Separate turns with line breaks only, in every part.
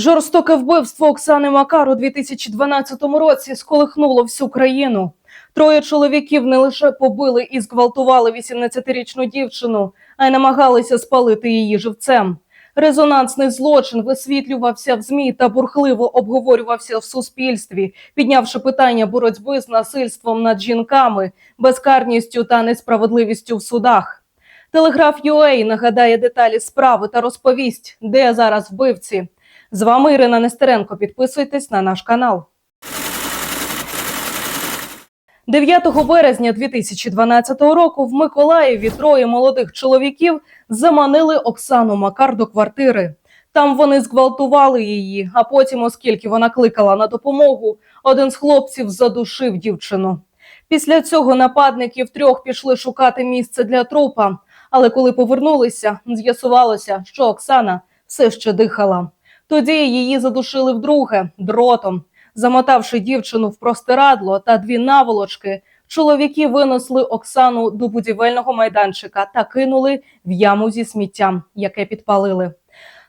Жорстоке вбивство Оксани Макар у 2012 році сколихнуло всю країну. Троє чоловіків не лише побили і зґвалтували 18-річну дівчину, а й намагалися спалити її живцем. Резонансний злочин висвітлювався в змі та бурхливо обговорювався в суспільстві, піднявши питання боротьби з насильством над жінками, безкарністю та несправедливістю в судах. Телеграф UA нагадає деталі справи та розповість, де зараз вбивці. З вами Ірина Нестеренко. Підписуйтесь на наш канал. 9 березня 2012 року в Миколаєві троє молодих чоловіків заманили Оксану Макар до квартири. Там вони зґвалтували її, а потім, оскільки вона кликала на допомогу, один з хлопців задушив дівчину. Після цього нападники втрьох пішли шукати місце для трупа. Але коли повернулися, з'ясувалося, що Оксана все ще дихала. Тоді її задушили вдруге дротом. Замотавши дівчину в простирадло та дві наволочки, чоловіки винесли Оксану до будівельного майданчика та кинули в яму зі сміттям, яке підпалили.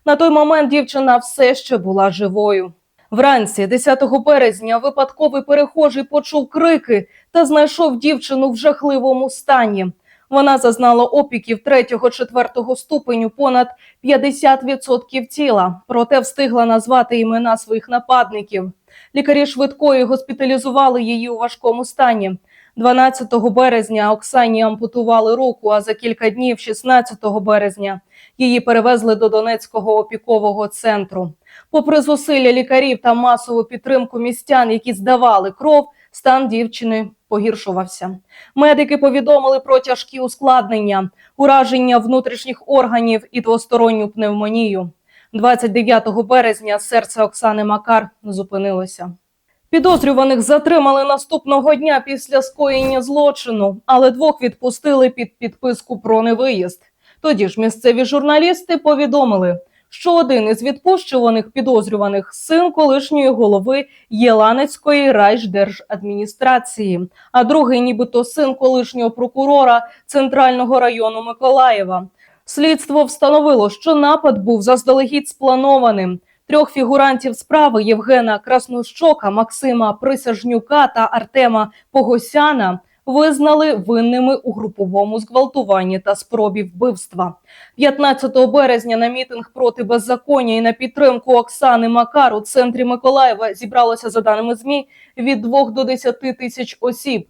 На той момент дівчина все ще була живою. Вранці, 10 березня, випадковий перехожий почув крики та знайшов дівчину в жахливому стані. Вона зазнала опіків 3-4 ступеню понад 50% тіла, проте встигла назвати імена своїх нападників. Лікарі швидкої госпіталізували її у важкому стані. 12 березня Оксані ампутували руку, а за кілька днів, 16 березня, її перевезли до Донецького опікового центру. Попри зусилля лікарів та масову підтримку містян, які здавали кров, стан дівчини погіршувався. Медики повідомили про тяжкі ускладнення, ураження внутрішніх органів і двосторонню пневмонію. 29 березня серце Оксани Макар зупинилося. Підозрюваних затримали наступного дня після скоєння злочину, але двох відпустили під підписку про невиїзд. Тоді ж місцеві журналісти повідомили, що один із відпущуваних підозрюваних син колишньої голови Єланецької райждержадміністрації, а другий, нібито син колишнього прокурора Центрального району Миколаєва. Слідство встановило, що напад був заздалегідь спланованим. Трьох фігурантів справи Євгена Краснощока, Максима Присяжнюка та Артема Погосяна визнали винними у груповому зґвалтуванні та спробі вбивства. 15 березня на мітинг проти беззаконня і на підтримку Оксани Макар у центрі Миколаєва зібралося, за даними ЗМІ, від 2 до 10 тисяч осіб.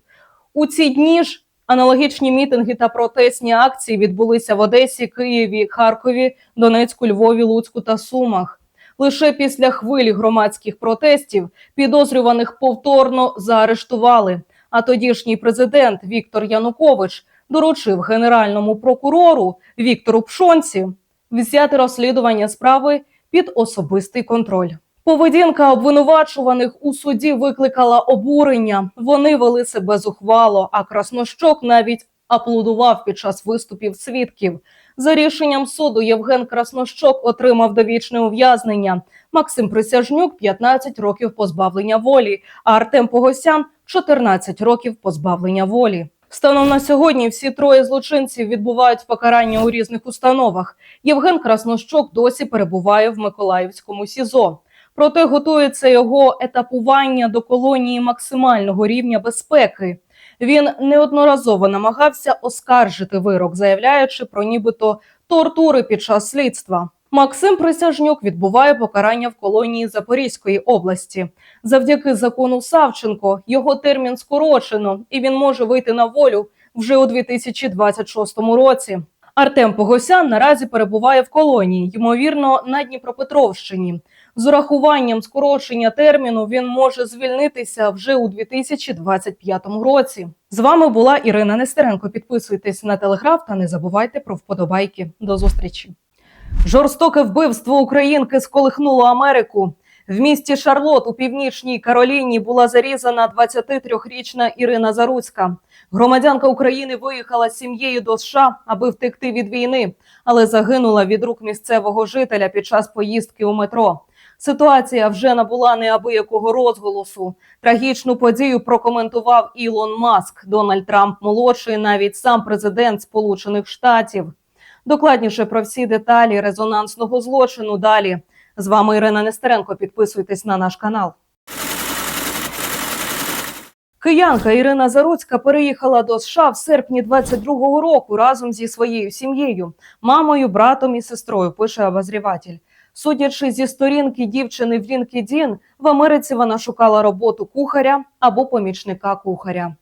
У ці дні ж Аналогічні мітинги та протестні акції відбулися в Одесі, Києві, Харкові, Донецьку, Львові, Луцьку та Сумах. Лише після хвилі громадських протестів підозрюваних повторно заарештували. А тодішній президент Віктор Янукович доручив генеральному прокурору Віктору Пшонці взяти розслідування справи під особистий контроль. Поведінка обвинувачуваних у суді викликала обурення. Вони вели себе зухвало, а Краснощок навіть аплодував під час виступів свідків. За рішенням суду Євген Краснощок отримав довічне ув'язнення. Максим Присяжнюк 15 років позбавлення волі, а Артем Погосян 14 років позбавлення волі. Станом на сьогодні всі троє злочинців відбувають покарання у різних установах. Євген Краснощок досі перебуває в Миколаївському СІЗО. Проте готується його етапування до колонії максимального рівня безпеки. Він неодноразово намагався оскаржити вирок, заявляючи про нібито тортури під час слідства. Максим Присяжнюк відбуває покарання в колонії Запорізької області. Завдяки закону Савченко його термін скорочено, і він може вийти на волю вже у 2026 році. Артем Погосян наразі перебуває в колонії, ймовірно, на Дніпропетровщині. З урахуванням скорочення терміну він може звільнитися вже у 2025 році. З вами була Ірина Нестеренко. Підписуйтесь на телеграф та не забувайте про вподобайки. До зустрічі. Жорстоке вбивство українки сколихнуло Америку. В місті Шарлот у північній Кароліні була зарізана 23-річна Ірина Заруцька. Громадянка України виїхала з сім'єю до США, аби втекти від війни, але загинула від рук місцевого жителя під час поїздки у метро. Ситуація вже набула неабиякого розголосу. Трагічну подію прокоментував Ілон Маск, Дональд Трамп молодший, навіть сам президент Сполучених Штатів. Докладніше про всі деталі резонансного злочину далі. З вами Ірина Нестеренко. Підписуйтесь на наш канал. Киянка Ірина Заруцька переїхала до США в серпні 22-го року разом зі своєю сім'єю, мамою, братом і сестрою. Пише обозріватель. Судячи зі сторінки дівчини в LinkedIn, в Америці вона шукала роботу кухаря або помічника кухаря.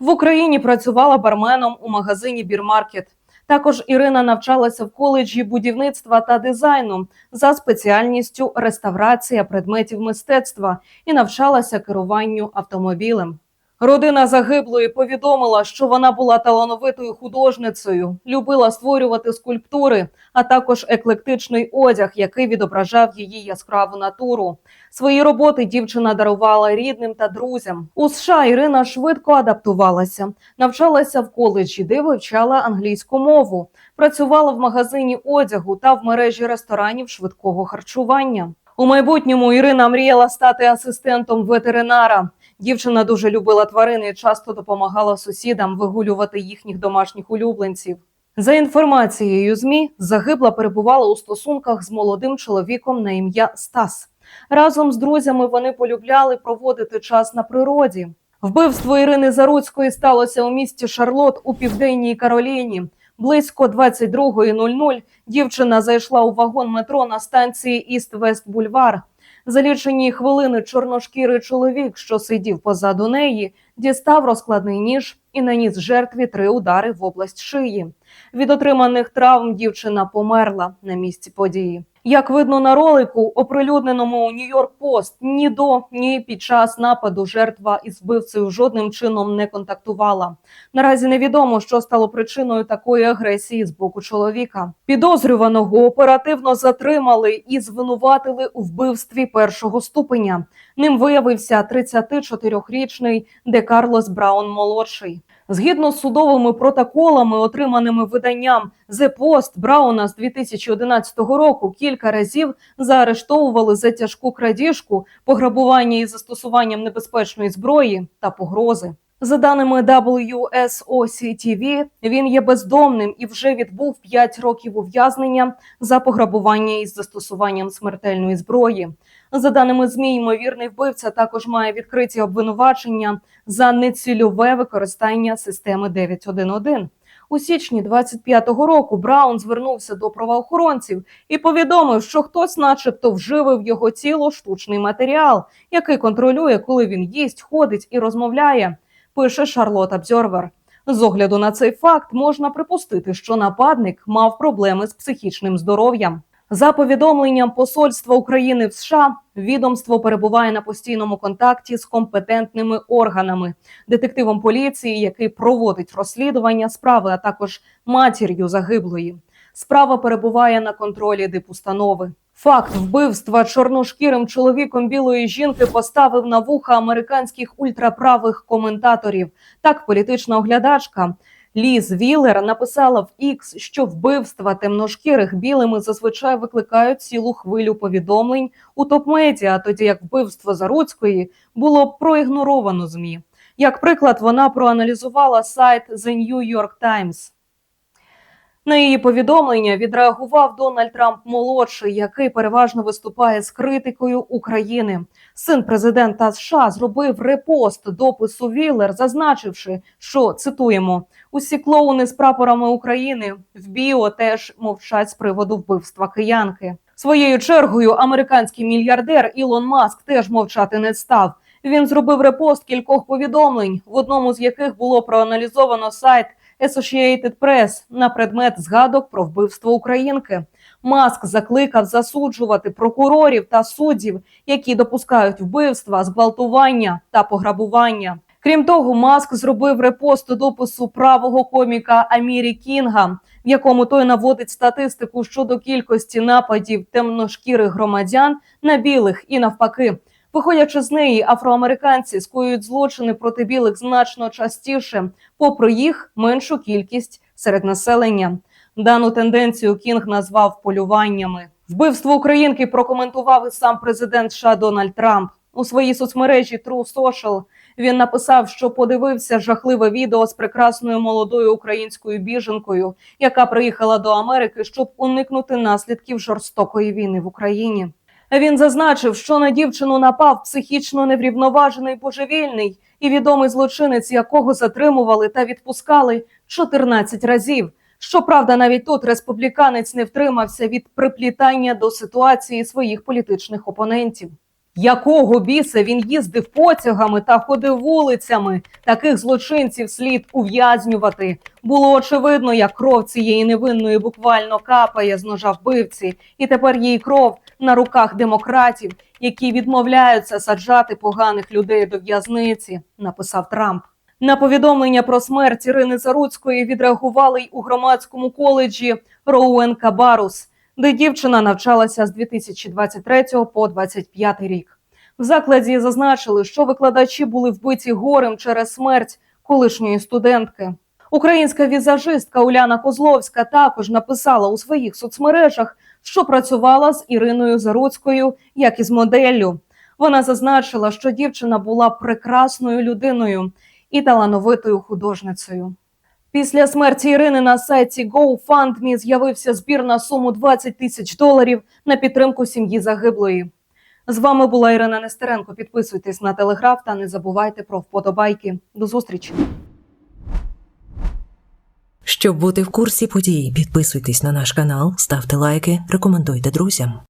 В Україні працювала барменом у магазині Бірмаркет. Також Ірина навчалася в коледжі будівництва та дизайну за спеціальністю реставрація предметів мистецтва і навчалася керуванню автомобілем. Родина загиблої повідомила, що вона була талановитою художницею, любила створювати скульптури, а також еклектичний одяг, який відображав її яскраву натуру. Свої роботи дівчина дарувала рідним та друзям. У США Ірина швидко адаптувалася, навчалася в коледжі, де вивчала англійську мову, працювала в магазині одягу та в мережі ресторанів швидкого харчування. У майбутньому Ірина мріяла стати асистентом ветеринара. Дівчина дуже любила тварин і часто допомагала сусідам вигулювати їхніх домашніх улюбленців. За інформацією ЗМІ, загибла перебувала у стосунках з молодим чоловіком на ім'я Стас. Разом з друзями вони полюбляли проводити час на природі. Вбивство Ірини Заруцької сталося у місті Шарлот у південній Кароліні. Близько 22.00 дівчина зайшла у вагон метро на станції Іст-Вест Бульвар. За лічені хвилини чорношкірий чоловік, що сидів позаду неї, дістав розкладний ніж і наніс жертві три удари в область шиї. Від отриманих травм дівчина померла на місці події. Як видно на ролику, оприлюдненому у Нью-Йорк Пост, ні до, ні під час нападу жертва із вбивцею жодним чином не контактувала. Наразі невідомо, що стало причиною такої агресії з боку чоловіка. Підозрюваного оперативно затримали і звинуватили у вбивстві першого ступеня. Ним виявився 34-річний Де Браун молодший. Згідно з судовими протоколами, отриманими виданням The Post, Брауна з 2011 року кілька разів заарештовували за тяжку крадіжку, пограбування із застосуванням небезпечної зброї та погрози. За даними WSOC-TV, він є бездомним і вже відбув 5 років ув'язнення за пограбування із застосуванням смертельної зброї. За даними ЗМІ, ймовірний вбивця також має відкриті обвинувачення за нецільове використання системи 911. У січні 25-го року Браун звернувся до правоохоронців і повідомив, що хтось, начебто, вживив його тіло штучний матеріал, який контролює, коли він їсть, ходить і розмовляє. Пише Шарлот Обзорвер. З огляду на цей факт можна припустити, що нападник мав проблеми з психічним здоров'ям. За повідомленням Посольства України в США, відомство перебуває на постійному контакті з компетентними органами, детективом поліції, який проводить розслідування справи, а також матір'ю загиблої. Справа перебуває на контролі дипустанови. Факт вбивства чорношкірим чоловіком білої жінки поставив на вуха американських ультраправих коментаторів. Так, політична оглядачка Ліз Віллер написала в X, що вбивства темношкірих білими зазвичай викликають цілу хвилю повідомлень у топ-медіа, тоді як вбивство Заруцької було проігноровано змі. Як приклад, вона проаналізувала сайт The New York Times. На її повідомлення відреагував Дональд Трамп молодший, який переважно виступає з критикою України. Син президента США зробив репост допису Віллер, зазначивши, що цитуємо: усі клоуни з прапорами України в біо теж мовчать з приводу вбивства киянки. Своєю чергою американський мільярдер Ілон Маск теж мовчати не став. Він зробив репост кількох повідомлень, в одному з яких було проаналізовано сайт Associated Press на предмет згадок про вбивство українки. Маск закликав засуджувати прокурорів та суддів, які допускають вбивства, зґвалтування та пограбування. Крім того, Маск зробив репост допису правого коміка Амірі Кінга, в якому той наводить статистику щодо кількості нападів темношкірих громадян на білих і навпаки. Виходячи з неї, афроамериканці скоюють злочини проти білих значно частіше, попри їх меншу кількість серед населення. Дану тенденцію Кінг назвав полюваннями. Вбивство українки прокоментував і сам президент США Дональд Трамп у своїй соцмережі True Social. Він написав, що подивився жахливе відео з прекрасною молодою українською біженкою, яка приїхала до Америки, щоб уникнути наслідків жорстокої війни в Україні. Він зазначив, що на дівчину напав психічно неврівноважений божевільний і відомий злочинець, якого затримували та відпускали 14 разів. Щоправда, навіть тут республіканець не втримався від приплітання до ситуації своїх політичних опонентів. Якого біса він їздив потягами та ходив вулицями? Таких злочинців слід ув'язнювати. Було очевидно, як кров цієї невинної буквально капає з ножа вбивці, і тепер її кров на руках демократів, які відмовляються саджати поганих людей до в'язниці, написав Трамп. На повідомлення про смерть Ірини Заруцької відреагували й у громадському коледжі Роуен Кабарус, де дівчина навчалася з 2023 по 2025 рік. В закладі зазначили, що викладачі були вбиті горем через смерть колишньої студентки. Українська візажистка Уляна Козловська також написала у своїх соцмережах, що працювала з Іриною Заруцькою як із моделлю. Вона зазначила, що дівчина була прекрасною людиною і талановитою художницею. Після смерті Ірини на сайті GoFundMe з'явився збір на суму 20 тисяч доларів на підтримку сім'ї загиблої. З вами була Ірина Нестеренко. Підписуйтесь на телеграф та не забувайте про вподобайки. До зустрічі.
Щоб бути в курсі подій, підписуйтесь на наш канал, ставте лайки, рекомендуйте друзям.